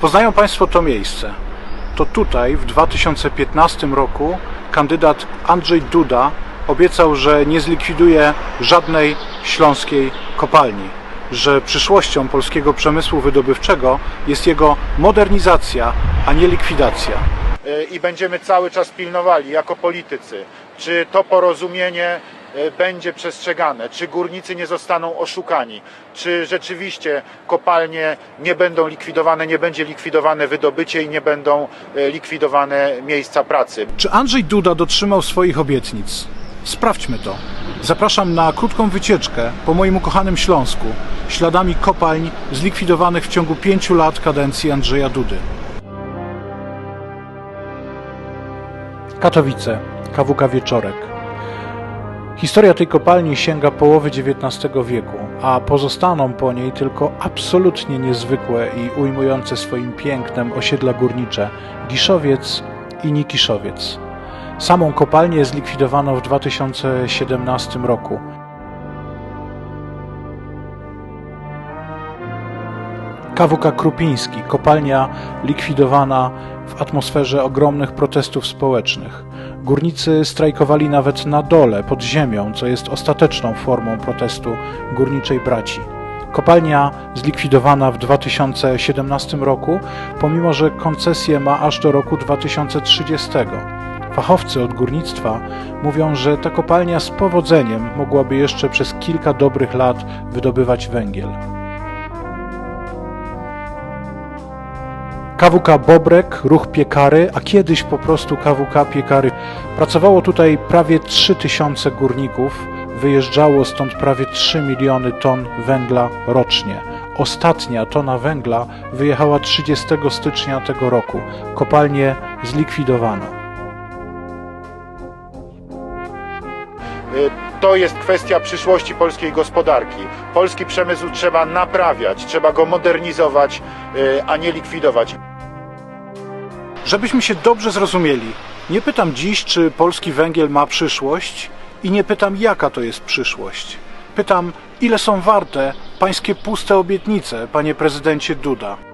poznają Państwo to miejsce? To tutaj w 2015 roku kandydat Andrzej Duda obiecał, że nie zlikwiduje żadnej śląskiej kopalni, że przyszłością polskiego przemysłu wydobywczego jest jego modernizacja, a nie likwidacja. E, i będziemy cały czas pilnowali jako politycy, czy to porozumienie będzie przestrzegane, czy górnicy nie zostaną oszukani, czy rzeczywiście kopalnie nie będą likwidowane, nie będzie likwidowane wydobycie i nie będą e, likwidowane miejsca pracy. Czy Andrzej Duda dotrzymał swoich obietnic? Sprawdźmy to. Zapraszam na krótką wycieczkę po moim ukochanym Śląsku, śladami kopalń zlikwidowanych w ciągu pięciu lat kadencji Andrzeja Dudy. Katowice, KWK Wieczorek. Historia tej kopalni sięga połowy XIX wieku, a pozostaną po niej tylko absolutnie niezwykłe i ujmujące swoim pięknem osiedla górnicze Giszowiec i Nikiszowiec. Samą kopalnię zlikwidowano w 2017 roku. KWK Krupiński, kopalnia likwidowana w atmosferze ogromnych protestów społecznych. Górnicy strajkowali nawet na dole, pod ziemią, co jest ostateczną formą protestu górniczej braci. Kopalnia zlikwidowana w 2017 roku, pomimo że koncesję ma aż do roku 2030. Fachowcy od górnictwa mówią, że ta kopalnia z powodzeniem mogłaby jeszcze przez kilka dobrych lat wydobywać węgiel. KWK Bobrek, ruch piekary, a kiedyś po prostu KWK Piekary. Pracowało tutaj prawie 3000 górników, wyjeżdżało stąd prawie 3 miliony ton węgla rocznie. Ostatnia tona węgla wyjechała 30 stycznia tego roku. Kopalnię zlikwidowano. E, To jest kwestia przyszłości polskiej gospodarki. Polski przemysł trzeba naprawiać, trzeba go modernizować, e, a nie likwidować. Żebyśmy się dobrze zrozumieli, nie pytam dziś, czy polski węgiel ma przyszłość i nie pytam, jaka to jest przyszłość. Pytam, ile są warte pańskie puste obietnice, panie prezydencie Duda.